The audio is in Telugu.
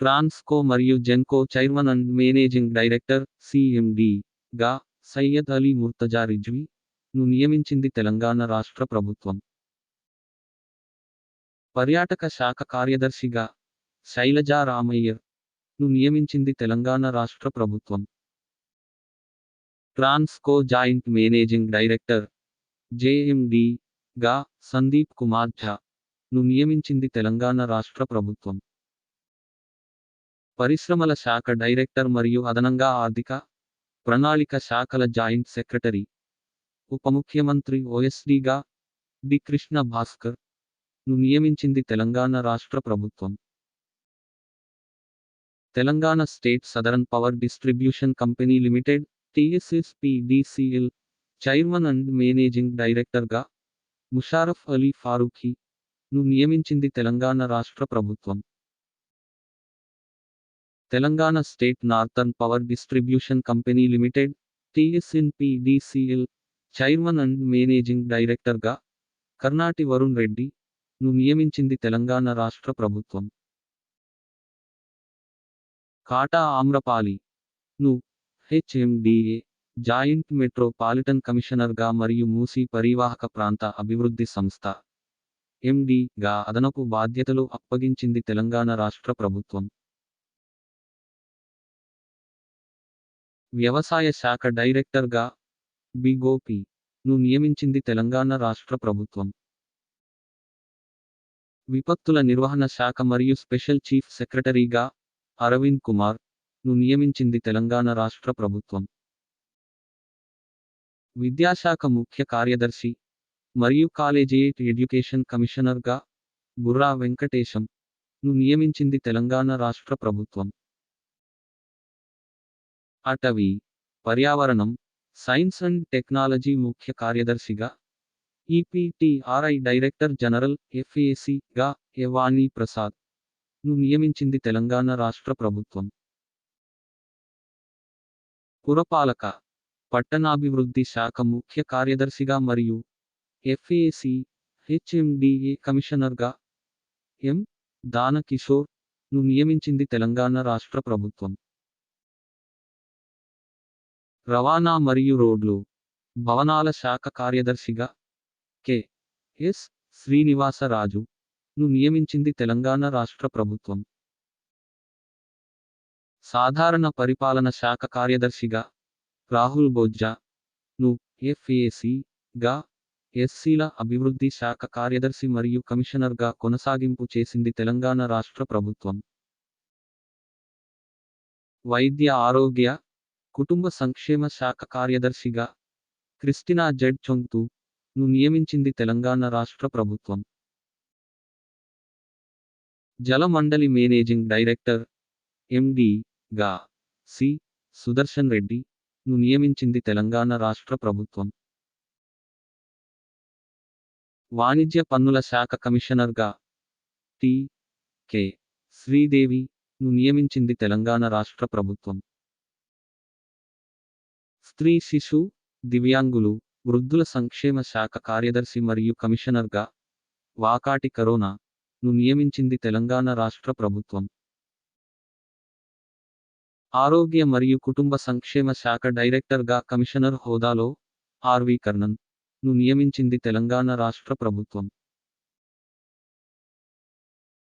ట్రాన్స్కో మరియు Genco chairman and managing director CMD గా సయ్యద్ అలీ ముర్తజా రిజ్వి ను నియమించింది తెలంగాణ రాష్ట్ర ప్రభుత్వం. పర్యాటక శాఖ కార్యదర్శిగా శైలజా రామయ్యర్ను నియమించింది తెలంగాణ రాష్ట్ర ప్రభుత్వం. Transco joint managing director JMD గా సందీప్ కుమార్ ఝా ను నియమించింది తెలంగాణ రాష్ట్ర ప్రభుత్వం. పరిశ్రమల శాఖ డైరెక్టర్ మరియు అదనంగా ఆర్థిక ప్రణాళిక శాఖల జాయింట్ సెక్రటరీ ఉప ముఖ్యమంత్రి ఓఎస్డిగా డి. కృష్ణ భాస్కర్ను నియమించింది తెలంగాణ రాష్ట్ర ప్రభుత్వం. Telangana state southern power distribution company limited TSSPDCL chairman and managing డైరెక్టర్గా ముషారఫ్ అలీ ఫారూఖీ ను నియమించింది తెలంగాణ రాష్ట్ర ప్రభుత్వం. Telangana state northern power distribution company limited TSNPDCL chairman and managing డైరెక్టర్గా కర్ణాటి వరుణ్ రెడ్డి ను నియమించింది తెలంగాణ రాష్ట్ర ప్రభుత్వం. కాటా ఆమ్రపాలి ను హెచ్ఎండిఏ జాయింట్ మెట్రోపాలిటన్ కమిషనర్గా మరియు మూసీ పరివాహక ప్రాంత అభివృద్ధి సంస్థ ఎండి గా అదనపు బాధ్యతలు అప్పగించింది తెలంగాణ రాష్ట్ర ప్రభుత్వం. వ్యవసాయ శాఖ డైరెక్టర్గా బి. గోపి ను నియమించింది తెలంగాణ రాష్ట్ర ప్రభుత్వం. విపత్తుల నిర్వహణ శాఖ మరియు స్పెషల్ చీఫ్ సెక్రటరీగా అరవింద్ కుమార్ను నియమించింది తెలంగాణ రాష్ట్ర ప్రభుత్వం. విద్యాశాఖ ముఖ్య కార్యదర్శి మరియు కాలేజియేట్ ఎడ్యుకేషన్ కమిషనర్గా బుర్రా వెంకటేశం ను నియమించింది తెలంగాణ రాష్ట్ర ప్రభుత్వం. అటవీ పర్యావరణం సైన్స్ అండ్ టెక్నాలజీ ముఖ్య కార్యదర్శిగా ఈపీటీఆర్ఐ డైరెక్టర్ జనరల్ ఎఫ్ఏసి గా ప్రసాద్ను నియమించింది తెలంగాణ రాష్ట్ర ప్రభుత్వం. పురపాలక పట్టణాభివృద్ధి శాఖ ముఖ్య కార్యదర్శిగా మరియు ఎఫ్ఏసి హెచ్ఎండిఏ కమిషనర్గా ఎం. దానకిషోర్ను నియమించింది తెలంగాణ రాష్ట్ర ప్రభుత్వం. రవాణా మరియు రోడ్లు. భవనాల శాఖ కార్యదర్శిగా కె. ఎస్. శ్రీనివాసరాజు ను నియమించింది తెలంగాణ రాష్ట్ర ప్రభుత్వం. సాధారణ పరిపాలన శాఖ కార్యదర్శిగా రాహుల్ బొజ్జా ను ఎఫ్ఏసి గా ఎస్సీల అభివృద్ధి శాఖ కార్యదర్శి మరియు కమిషనర్గా కొనసాగింపు చేసింది తెలంగాణ రాష్ట్ర ప్రభుత్వం. వైద్య ఆరోగ్య కుటుంబ సంక్షేమ శాఖ కార్యదర్శిగా క్రిస్టినా జెడ్ చొంగ్తు ను నియమించింది తెలంగాణ రాష్ట్ర ప్రభుత్వం. జలమండలి మేనేజింగ్ డైరెక్టర్ ఎండి గా సి సుదర్శన్ రెడ్డి ను నియమించింది తెలంగాణ రాష్ట్ర ప్రభుత్వం. వాణిజ్య పన్నుల శాఖ కమిషనర్గా టి కె శ్రీదేవి ను నియమించింది తెలంగాణ రాష్ట్ర ప్రభుత్వం. స్త్రీ శిశు దివ్యాంగులు వృద్ధుల సంక్షేమ శాఖ కార్యదర్శి మరియు కమిషనర్గా వాకాటి కరోనా ను నియమించింది తెలంగాణ రాష్ట్ర ప్రభుత్వం. ఆరోగ్య మరియు కుటుంబ సంక్షేమ శాఖ డైరెక్టర్గా కమిషనర్ హోదాలో ఆర్వి కర్ణన్ను నియమించింది తెలంగాణ రాష్ట్ర ప్రభుత్వం.